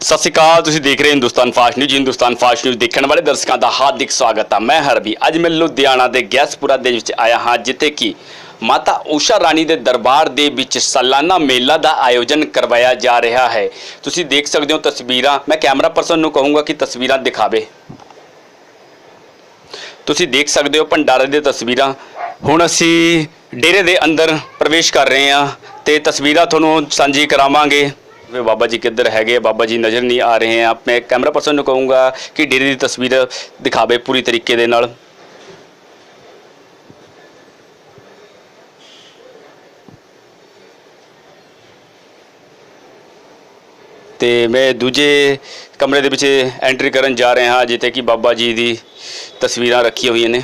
ਸਤਿ ਸ਼੍ਰੀ ਅਕਾਲ, ਤੁਸੀਂ ਦੇਖ ਰਹੇ Hindustan fast news. Hindustan fast news ਦੇਖਣ ਵਾਲੇ ਦਰਸ਼ਕਾਂ ਦਾ ਹਾਰਦਿਕ ਸਵਾਗਤ ਹੈ ਮੈਂ ਹਰਵੀ, ਅੱਜ ਮੈਂ ਲੁਧਿਆਣਾ ਦੇ ਗੈਸਪੁਰਾ ਦੇ ਵਿੱਚ ਆਇਆ ਹਾਂ, ਜਿੱਥੇ ਕਿ ਮਾਤਾ ਊਸ਼ਾ ਰਾਣੀ ਦੇ ਦਰਬਾਰ ਦੇ ਵਿੱਚ ਸਾਲਾਨਾ ਮੇਲਾ ਦਾ ਆਯੋਜਨ ਕਰਵਾਇਆ ਜਾ ਰਿਹਾ ਹੈ। ਤੁਸੀਂ ਦੇਖ ਸਕਦੇ ਹੋ ਤਸਵੀਰਾਂ। ਮੈਂ ਕੈਮਰਾ ਪਰਸਨ ਨੂੰ ਕਹੂੰਗਾ ਕਿ ਤਸਵੀਰਾਂ ਦਿਖਾਵੇ। ਤੁਸੀਂ ਦੇਖ ਸਕਦੇ ਹੋ ਭੰਡਾਰੇ ਦੇ ਤਸਵੀਰਾਂ। ਹੁਣ ਅਸੀਂ ਡੇਰੇ ਦੇ ਅੰਦਰ ਪ੍ਰਵੇਸ਼ ਕਰ ਰਹੇ ਹਾਂ ਤੇ ਤਸਵੀਰਾਂ ਤੁਹਾਨੂੰ ਸਾਂਝੀ ਕਰਾਵਾਂਗੇ। ਵੇ ਬਾਬਾ ਜੀ ਕਿੱਧਰ ਹੈਗੇ ਬਾਬਾ ਜੀ ਨਜ਼ਰ ਨਹੀਂ ਆ ਰਹੇ ਆ। ਮੈਂ ਕੈਮਰਾ ਪਰਸਨ ਨੂੰ ਕਹੂੰਗਾ ਕਿ ਡੇਰੇ ਦੀ ਤਸਵੀਰ ਦਿਖਾਵੇ ਪੂਰੀ ਤਰੀਕੇ ਦੇ ਨਾਲ। ਤੇ ਮੈਂ ਦੂਜੇ ਕਮਰੇ ਦੇ ਵਿੱਚ ਐਂਟਰੀ ਕਰਨ ਜਾ ਰਿਹਾ ਹਾਂ, ਜਿੱਥੇ ਕਿ ਬਾਬਾ ਜੀ ਦੀ ਤਸਵੀਰਾਂ ਰੱਖੀਆਂ ਹੋਈਆਂ ਨੇ।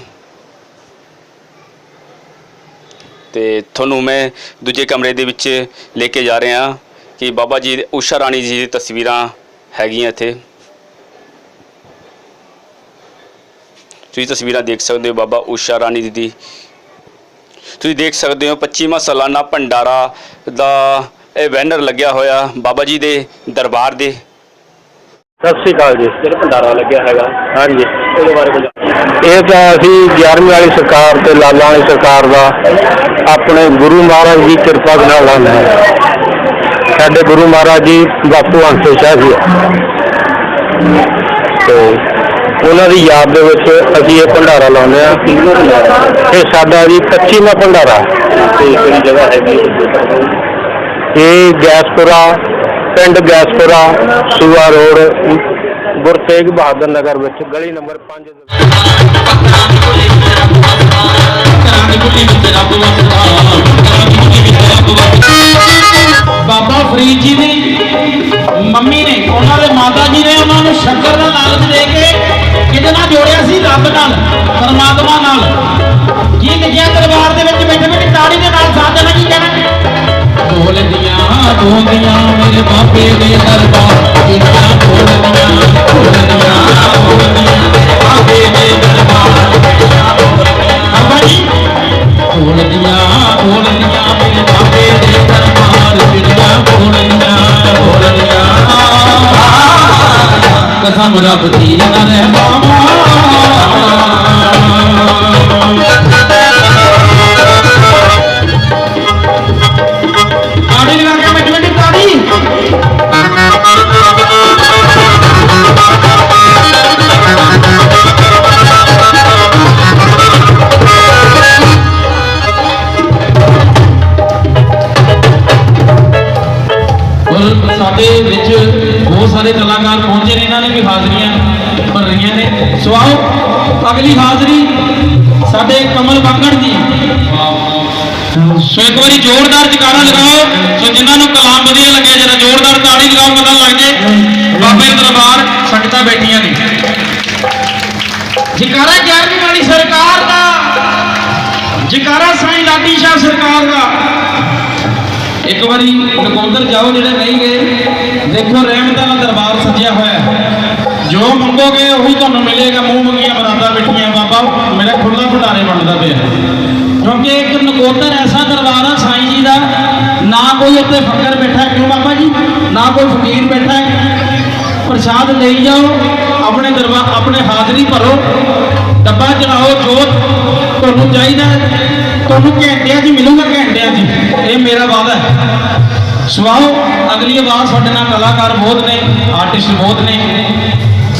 ਤੇ ਤੁਹਾਨੂੰ ਮੈਂ ਦੂਜੇ ਕਮਰੇ ਦੇ ਵਿੱਚ ਲੈ ਕੇ ਜਾ ਰਿਹਾ ਹਾਂ ਕਿ ਬਾਬਾ ਜੀ ਦੇ- ਊਸ਼ਾ ਰਾਣੀ ਜੀ ਦੀ ਤਸਵੀਰਾਂ ਹੈਗੀਆਂ ਇੱਥੇ। ਤੁਸੀਂ ਤਸਵੀਰਾਂ ਦੇਖ ਸਕਦੇ ਹੋ ਬਾਬਾ ਊਸ਼ਾ ਰਾਣੀ ਜੀ ਦੀ। ਤੁਸੀਂ ਦੇਖ ਸਕਦੇ ਹੋ 25ਵਾਂ ਸਾਲਾਨਾ ਭੰਡਾਰਾ ਦਾ ਇਹ ਬੈਨਰ ਲੱਗਿਆ ਹੋਇਆ ਬਾਬਾ ਜੀ ਦੇ ਦਰਬਾਰ ਦੇ। ਸਤਿ ਸ਼੍ਰੀ ਅਕਾਲ ਜੀ। ਜਿਹੜਾ ਭੰਡਾਰਾ ਲੱਗਿਆ ਹੈਗਾ। ਹਾਂਜੀ। ਉਹਦੇ ਬਾਰੇ ਕੁਝ ਇਹ ਤਾਂ ਅਸੀਂ 11ਵੀਂ ਵਾਲੀ ਸਰਕਾਰ ਤੇ ਲਾਲਾਂ ਵਾਲੀ ਸਰਕਾਰ ਦਾ ਆਪਣੇ ਗੁਰੂ ਮਹਾਰਾਜ ਦੀ ਕਿਰਪਾ ਦੇ ਨਾਲ ਲਾਉਂਦੇ ਹਾਂ। ਸਾਡੇ ਗੁਰੂ ਮਹਾਰਾਜ ਜੀ ਬਾਪੂ ਹੰਸੇ ਸ਼ਾਹ ਜੀ ਤੇ ਉਹਨਾਂ ਦੀ ਯਾਦ ਦੇ ਵਿੱਚ ਅਸੀਂ ਇਹ ਭੰਡਾਰਾ ਲਾਉਂਦੇ ਹਾਂ। ਇਹ ਸਾਡਾ ਜੀ 25ਵਾਂ ਭੰਡਾਰਾ। ਤੇ ਕਿਹੜੀ ਜਗ੍ਹਾ ਹੈਗੀ ਇਹ ਗੈਸਪੁਰਾ ਪਿੰਡ ਗੈਸਪੁਰਾ ਸੂਆ ਰੋਡ ਗੁਰੂ ਤੇਗ ਬਹਾਦਰ ਨਗਰ ਵਿੱਚ, ਗਲੀ ਨੰਬਰ 5 ਬਾਬਾ ਫਰੀਦ ਜੀ ਦੀ ਮੰਮੀ ਨੇ, ਉਹਨਾਂ ਦੇ ਮਾਤਾ ਜੀ ਨੇ ਉਹਨਾਂ ਨੂੰ ਸ਼ੱਕਰ ਦਾ ਲਾਲਚ ਦੇ ਕੇ ਕਿਹਦੇ ਨਾਲ ਜੋੜਿਆ ਸੀ, ਰੱਬ ਨਾਲ, ਪਰਮਾਤਮਾ ਨਾਲ। ਬੋਲਦੀਆਂ ਮੇਰੇ ਬਾਬੇ ਦੇ ਦਰਬਾਰ ਕਿੰਨਾ ਬੋਲਦੀਆਂ ਬੋਲਦੀਆਂ ਬੋਲਦੀਆਂ ਮੇਰੇ ਬਾਬੇ ਦੇ ਦਰਬਾਰ ਕਿੰਨਾ ਬੋਲਦੀਆਂ ਬਾਬਾ ਜੀ ਬੋਲਦੀਆਂ ਮੇਰੇ ਬਾਬੇ ਦੇ ਦਰਬਾਰ ਕਿੰਨਾ ਬੋਲਦੀਆਂ ਬੋਲਦੀਆਂ ਕਸਮ ਰੱਬ ਦੀ ਨਾ ਰਹਿ ਤਾੜੀ ਔਰ ਵਿੱਚ ਬਹੁਤ ਸਾਰੇ ਕਲਾਕਾਰ ਪਹੁੰਚੇ ਨੇ, ਇਹਨਾਂ ਨੇ ਵੀ ਹਾਜ਼ਰੀਆਂ ਭਰ ਰਹੀਆਂ ਨੇ। ਸੋ ਆਓ, ਅਗਲੀ ਹਾਜ਼ਰੀ ਸਾਡੇ ਕਮਲ ਬਾਂਗੜ ਜੀ। ਸੋ ਇੱਕ ਵਾਰੀ ਜ਼ੋਰਦਾਰ ਜਕਾਰਾ ਲਗਾਓ। ਸੋ ਜਿਨ੍ਹਾਂ ਨੂੰ ਕਲਾਮ ਵਧੀਆ ਲੱਗਿਆ, ਜਰਾ ਜ਼ੋਰਦਾਰ ਤਾੜੀ ਲਗਾਓ, ਪਤਾ ਲੱਗ ਜੇ। ਬਾਬੇ ਦਰਬਾਰ ਸੰਗਤਾਂ ਬੈਠੀਆਂ ਨੇ। ਜਕਾਰਾ 11ਵੀਂ ਵਾਲੀ ਸਰਕਾਰ ਦਾ, ਜਕਾਰਾ ਸਾਈਂ ਲਾਡੀ ਸ਼ਾਹ ਸਰਕਾਰ ਦਾ। ਵਾਰੀ ਨਕੋਦਰ ਜਾਓ ਜਿਹੜੇ ਨਹੀਂ ਗਏ, ਦੇਖੋ ਰਹਿਮਤਾਂ ਦਾ ਦਰਬਾਰ ਸਜਿਆ ਹੋਇਆ ਜੋ ਮੰਗੋਗੇ ਉਹੀ ਤੁਹਾਨੂੰ ਮਿਲੇਗਾ, ਮੂੰਹ ਮੰਗੀਆਂ ਮਰਾਦਾ ਬਿਠੀਆਂ, ਬਾਬਾ, ਮੇਰਾ ਖੁੱਲਾ ਭੰਡਾਰੇ ਬਣਦਾ ਪਿਆ ਕਿਉਂਕਿ ਇੱਕ ਨਕੋਦਰ ਐਸਾ ਦਰਬਾਰ ਆ, ਸਾਈਂ ਜੀ ਦਾ, ਨਾ ਕੋਈ ਉੱਤੇ ਫੱਕਰ ਬੈਠਾ ਕਿਉਂ ਬਾਬਾ ਜੀ? ਨਾ ਕੋਈ ਫਕੀਰ ਬੈਠਾ ਪ੍ਰਸ਼ਾਦ ਲਈ ਜਾਓ, ਆਪਣੇ ਦਰਬਾਰ ਆਪਣੇ ਹਾਜ਼ਰੀ ਭਰੋ, ਡੱਬਾ ਚਲਾਓ ਜੋਤ ਤੁਹਾਨੂੰ ਚਾਹੀਦਾ ਤੁਹਾਨੂੰ ਘੰਟਿਆਂ 'ਚ ਮਿਲੂਗਾ, ਘੰਟਿਆਂ 'ਚ ਇਹ ਮੇਰਾ ਵਾਅਦਾ ਹੈ। ਸਵਾਓ ਅਗਲੀ ਆਵਾਜ਼ ਸਾਡੇ ਨਾਲ ਕਲਾਕਾਰ ਬਹੁਤ ਨੇ ਆਰਟਿਸਟ ਬਹੁਤ ਨੇ।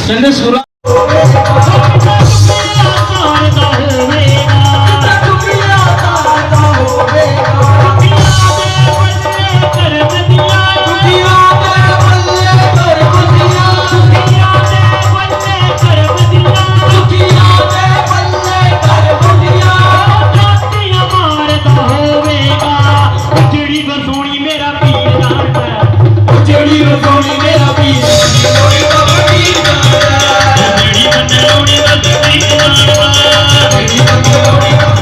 ਕਹਿੰਦੇ ਸੁਰਾ You're gonna.